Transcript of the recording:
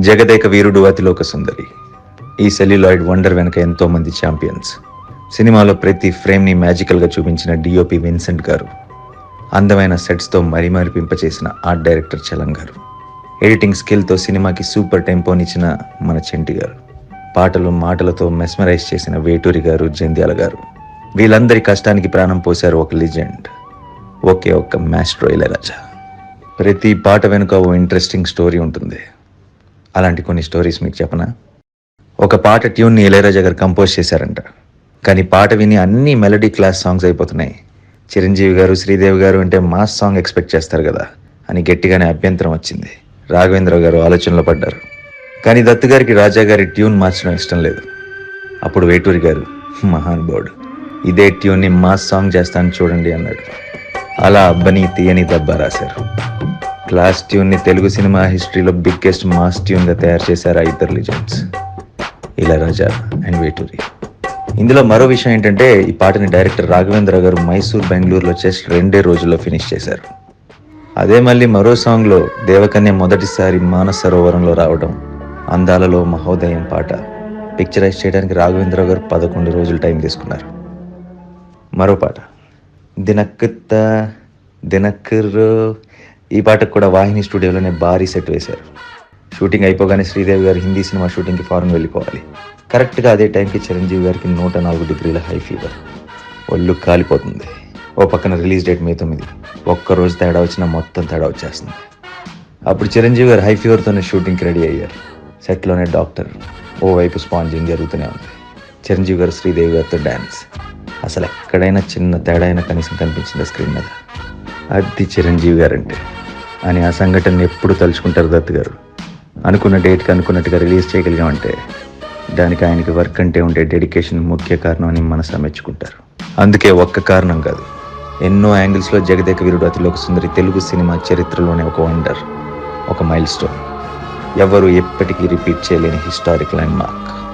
జగదేక వీరుడు అతిలోక సుందరి. ఈ celluloid wonder వెనక ఎంతో మంది ఛాంపియన్స్. సినిమాలో ప్రతి ఫ్రేమ్ని మ్యాజికల్గా చూపించిన డిఓపి విన్సెంట్ గారు. అందమైన సెట్స్తో మరీ మరిపింపచేసిన ఆర్ట్ డైరెక్టర్ చలం గారు. ఎడిటింగ్ స్కిల్తో సినిమాకి సూపర్ టెంపోనిచ్చిన మన చెంటి గారు. పాటలు మాటలతో మెస్మరైజ్ చేసిన వేటూరి గారు జంధ్యాల గారు. వీళ్ళందరి కష్టానికి ప్రాణం పోశారు ఒక లిజెండ్. ఒకే ఒక్క మ్యాస్ట్రో ఇళయరాజా. ప్రతి పాట వెనుక ఓ ఇంట్రెస్టింగ్ స్టోరీ ఉంటుంది. అలాంటి కొన్ని స్టోరీస్ మీకు చెప్పనా? ఒక పాట ట్యూన్ని ఇళయరాజా గారు కంపోజ్ చేశారంట. కానీ పాట విని అన్ని మెలడీ క్లాస్ సాంగ్స్ అయిపోతున్నాయి. చిరంజీవి గారు శ్రీదేవి గారు అంటే మాస్ సాంగ్ ఎక్స్పెక్ట్ చేస్తారు కదా అని గట్టిగానే అభ్యంతరం వచ్చింది. రాఘవేంద్ర గారు ఆలోచనలో పడ్డారు. కానీ దత్తు గారికి రాజా గారి ట్యూన్ మార్చడం ఇష్టం లేదు. అప్పుడు వేటూరి గారు మహానుభావుడు ఇదే ట్యూన్ని మాస్ సాంగ్ చేస్తాను చూడండి అన్నాడు. అలా అబ్బని తీయని దెబ్బ రాశారు. క్లాస్ ట్యూన్ని తెలుగు సినిమా హిస్టరీలో బిగ్గెస్ట్ మాస్ ట్యూన్గా తయారు చేశారు ఆ ఇద్దరు లిజెండ్స్. ఇలరాజా అండ్ వేటూరి. ఇందులో మరో విషయం ఏంటంటే ఈ పాటని డైరెక్టర్ రాఘవేంద్ర గారు మైసూర్ బెంగళూరులో జస్ట్ రెండే రోజుల్లో ఫినిష్ చేశారు. అదే మళ్ళీ మరో సాంగ్లో దేవకన్య మొదటిసారి మానస సరోవరంలో రావడం అందాలలో మహోదయం పాట. పిక్చరైజ్ చేయడానికి రాఘవేంద్ర గారు పదకొండు రోజులు టైం తీసుకున్నారు. మరో పాట. దినక్కుత్త దినక్కుర్రో ఈ పాటకు కూడా వాహిని స్టూడియోలోనే భారీ సెట్ వేశారు. షూటింగ్ అయిపోగానే శ్రీదేవి గారు హిందీ సినిమా షూటింగ్కి ఫారెన్ వెళ్ళిపోవాలి. కరెక్ట్గా అదే టైంకి చిరంజీవి గారికి నూట నాలుగు డిగ్రీల హై ఫీవర్. ఒళ్ళు కాలిపోతుంది. ఓ పక్కన రిలీజ్ డేట్ మే తొమ్మిది. ఒక్క రోజు తేడా వచ్చినా మొత్తం తేడా వచ్చేస్తుంది. అప్పుడు చిరంజీవి గారు హై ఫీవర్తోనే షూటింగ్కి రెడీ అయ్యారు. సెట్లోనే డాక్టర్ ఓవైపు స్పాంజింగ్ జరుగుతూనే ఉంది. చిరంజీవి గారు శ్రీదేవి గారితో డ్యాన్స్ అసలు ఎక్కడైనా చిన్న తేడా అయినా కనీసం కనిపించింది స్క్రీన్ మీద? అది చిరంజీవి గారంటే. అని ఆ సంఘటన ఎప్పుడు తలుచుకుంటారు దత్ గారు? అనుకున్న డేట్కి అనుకున్నట్టుగా రిలీజ్ చేయగలిగామంటే దానికి ఆయనకి వర్క్ అంటే ఉండే డెడికేషన్ ముఖ్య కారణం అని మనసు మెచ్చుకుంటారు. అందుకే ఒక్క కారణం కాదు. ఎన్నో యాంగిల్స్లో జగదేక వీరుడు అతిలోక సుందరి తెలుగు సినిమా చరిత్రలోనే ఒక వండర్ ఒక మైల్ స్టోన్ ఎవరు ఎప్పటికీ రిపీట్ చేయలేని హిస్టారిక్ ల్యాండ్ మార్క్